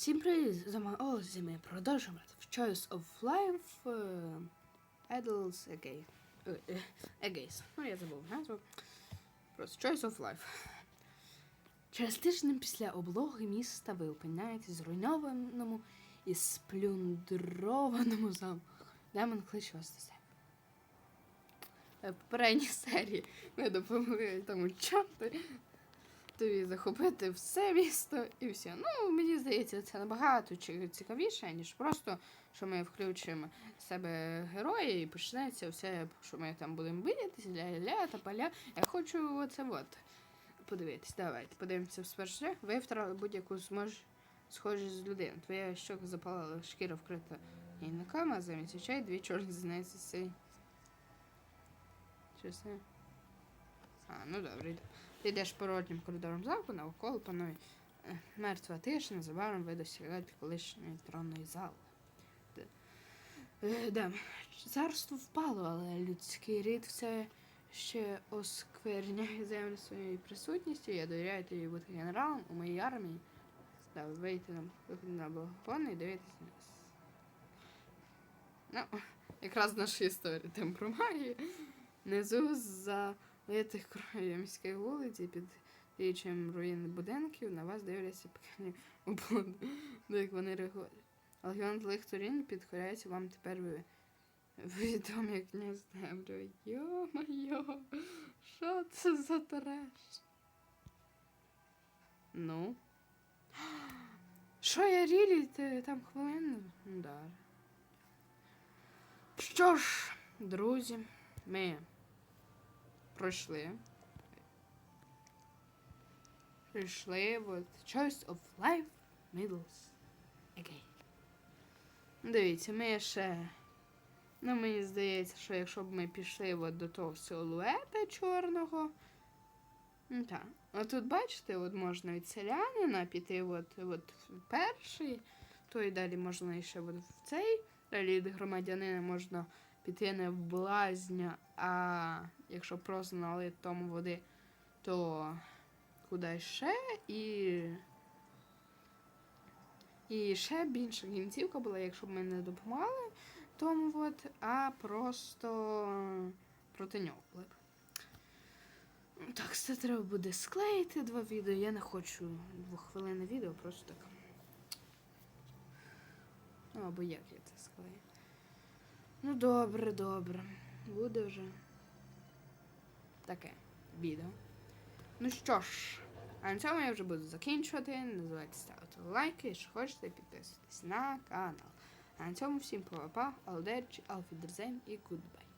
Всім привіт! З вами Озі, ми продовжуємо в Choice of Life е, Adults Again. Е, е, Again. Ну, я забув назву. Просто Choice of Life. Через тиждень після облоги міста ви опиняєтесь зруйнованому і сплюндрованому замку. Демон кличе вас до себе. В попередній серії ми допомогли тому чорту тобі захопити все місто і все. Ну, мені здається, це набагато цікавіше, ніж просто, що ми включимо з себе героя і почнеться все, що ми там будемо битися, ля-ля та поля. Я хочу оце от подивитись. Давайте подивимося спершу. Ви втратили будь-яку змож схожість з людини. Твоя щока запалила, шкіра вкрита гійниками, а замість очей дві чорні зіниці синь. Що це? А, ну добре, йду. Йдеш порожнім коридором замку, навколо панує е, мертва тиша, незабаром ви досягаєте колишньої тронної зали. Е, Царство впало, але людський рід все ще оскверняє землю своєю присутністю. Я довіряю тобі бути генералом у моїй армії. Да, вийти на, на балкон і дивитися на нас. Ну, якраз наша історія тим про магію. Внизу залитих кров'ю міських вулиць під діючим руїн будинків на вас дивляться пекельні облуди, як вони реагують. Легіон злих сторін підкоряється вам тепер ви. Відомі як князь Дембрю. Йо-моє, що це за треш? Ну. Що я рілі ти там хвилину? Да. Що ж, друзі, ми пройшли. Прийшли от Choice of Life Middles Again. Дивіться, ми ще. Ну, мені здається, що якщо б ми пішли от до того силуета чорного. Ну так. А тут, бачите, от можна від селянина піти от, от перший, то і далі можна ще от в цей. Далі від громадянина можна піти не в блазня, а якщо просто налити тому води, то куди ще і. І ще б інша кінцівка була, якщо б ми не допомагали тому от, а просто проти нього були б. Так, це треба буде склеїти два відео. Я не хочу двохвилинне відео, просто так. Ну, або як я це склею. Ну, добре, добре. Буде вже таке відео. Ну що ж, а на цьому я вже буду закінчувати. Не забувайте ставити лайки, якщо хочете, підписуйтесь на канал. А на цьому всім па-па, алдерчі, алфідерзейм і гудбай.